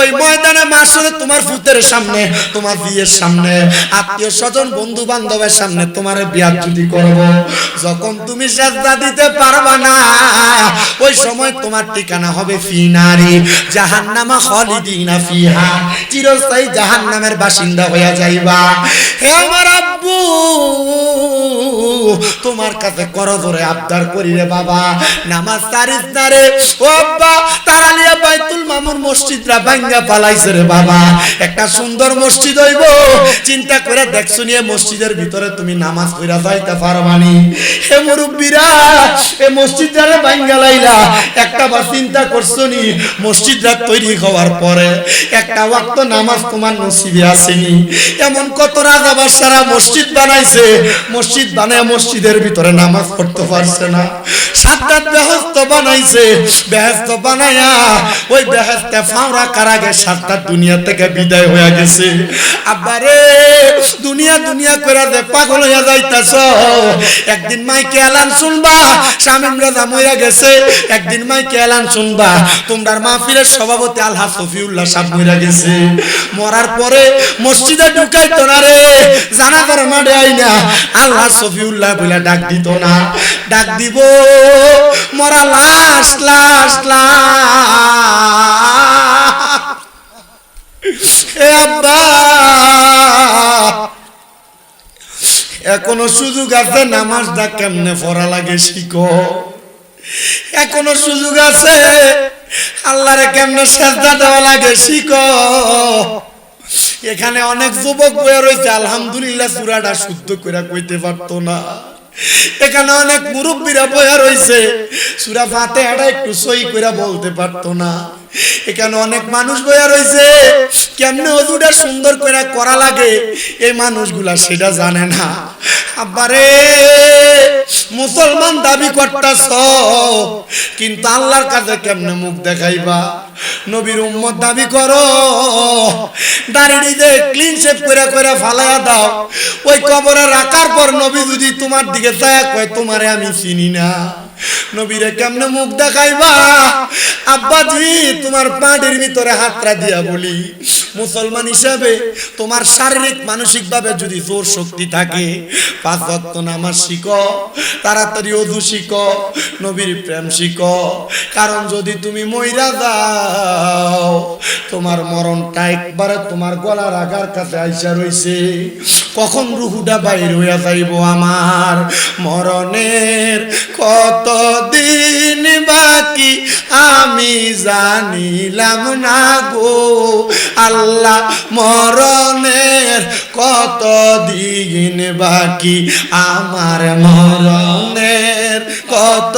ওই ময়দানে মাসরে তোমার ফুতের সামনে, তোমার বিয়ের সামনে, আত্মীয় স্বজন বন্ধু বান্ধবের সামনে তোমার বিয়ার যদি করব, যখন তুমি সাজদা দিতে পারবা না, ওই সময় তোমার ঠিকানা হবে ফিনারি, জাহান্নামা খালিদিনা ফিহা, চিরস্থায়ী জাহান্নামের বাসিন্দা হইয়া যাইবা। হে আমার আব্বু তোমার কাছে করজোরে আবদার করি রে বাবা। নামাজ তারিফ না রে ও আব্বা তারালিয়া বাইতুল মামুর মসজিদরা ভাঙ্গা পালাইছে রে বাবা। একটা সুন্দর মসজিদ হইব। চিন্তা করে দেখছ নিয়ে মসজিদের ভিতরে তুমি নামাজ পড়া যাইতে পারবানি। হে মুরব্বীরা, এ মসজিদটারে ভাঙ্গা লাইলা। একটা বার চিন্তা করছ নি, মসজিদটা তৈরি হওয়ার পরে একটা ওয়াক্ত নামাজ তোমার নসিবে আসেনি। এমন কত রাজা বাদশারা মসজিদ বানাইছে। মসজিদ বানায় মসজিদের ভিতরে নামাজ পড়তে পারছে না। সাতটা বেহস্ত বানাইছে বেহস্ত বানায়া ওই বেহস্তে ফাওরা কারাগে সাতটা দুনিয়া থেকে বিদায় হয়ে গেছে। আবারে দুনিয়া দুনিয়া করে দে, পাগল হয়ে যাইতাছ। একদিন মাইকে এলান শুনবা শামিম রাজা মইয়া গেছে। একদিন মাইকে এলান শুনবা, তোমরার মাহফিলের সভাপতি আলহা সফিউল্লাহ সাহেব মইয়া গেছে। মরার পরে মসজিদে ঢুকাইতো না রে, জানাজার মাঠে আইনা আল্লাহ সফিউল্লাহ বলে ডাক দিত না। ডাক দিব, মরা লাশ লাশ লাশ। এ আব্বা এখনও সুযোগ আছে? নামাজটা কেমনে পড়া লাগে শিখো। এখনও সুযোগ আছে? আল্লাহরে কেমনে সেজদা দেওয়া লাগে শিখো। এখানে অনেক যুবক বয়ে রয়েছে, আলহামদুলিল্লাহ সুরাটা শুদ্ধ করে কইতে পারতো না। এখানে অনেক মুরব্বীরা বয়া রয়েছে সুরা ফাতে একটু সই করে বলতে পারতো না। এখানে অনেক মানুষ বয়া রয়েছে কেমনে অজুটা সুন্দর করে করা লাগে? এই মানুষগুলা সেটা জানে না। আব্বারে, মুসলমান দাবি করতাছ, কিন্তু আল্লাহর কাছে কেমনে মুখ দেখাইবা? নবীর উম্মত দাবি করো। দাঁড়িয়ে ক্লিন শেপ করে করে ফালাইয়া দাও। ওই কবরে রাখার পর নবী যদি তোমার দিকে চায়া কয় তোমারে আমি চিনি না। নবীরে কেমনে মুখ দেখাইবা? আব্বাজি তোমার পাটির ভিতরে হাতটা দিয়া বলি, মুসলমান হিসাবে তোমার শারীরিক মানসিক ভাবে যদি জোর শক্তি থাকে, পাঁচ ভক্ত নামাজ শিখো, তাড়াতাড়ি অধু শিখো, নবীর প্রেম শিখো। কারণ যদি তুমি মইরা যাও তোমার মরণটা একবারে তোমার গলার আগার কাছে আইসা রইছে। কখন রুহুটা বাইর হইয়া যাইব আমার? মরণের কত দিন বাকি আমি জানিলাম না গো। আল্লাহ, মরণের কত দিন বাকি আমার মরণের কত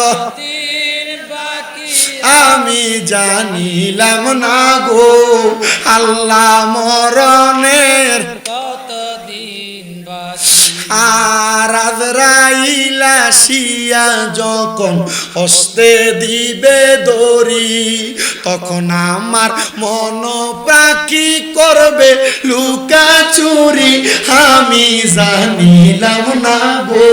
আমি জানিলাম না গো আল্লাহ মরণের আর আজরাইলা শিয়া যখন হস্তে দিবে দড়ি তখন আমার মন পাখি করবে লুকা চুরি আমি জানিলাম না গো।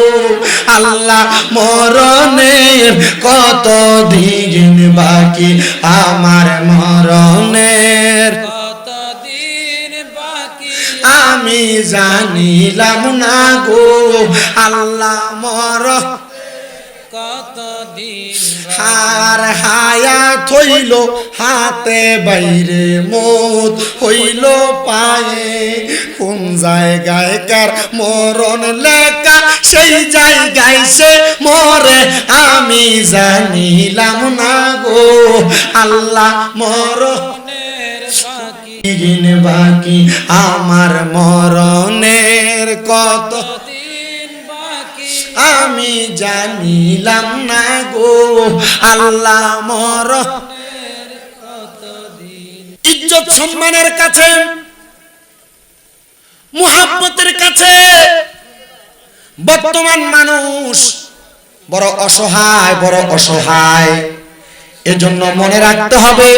আল্লাহ মরণের কত দিন বাকি? আমার মরণের কত দিন বাকি? আমি জানিলাম না গো। আল্লাহ মর কত হার হায়া হইল হাতে বাইরে মত হইল পায়ে। কোন জায়গায় কার মরণ লেখা সেই জায়গায় সে মরে। আমি জানিলাম না গো আল্লাহ মর। মরণের বাকি আমার মরণের কত আমি জানিলাম না গো, আল্লাহ মর ইজ্জত সম্মানের কাছে, মুহাব্বতের কাছে, বর্তমান মানুষ বড় অসহায় বড় অসহায়। এজন্য মনে রাখতে হবে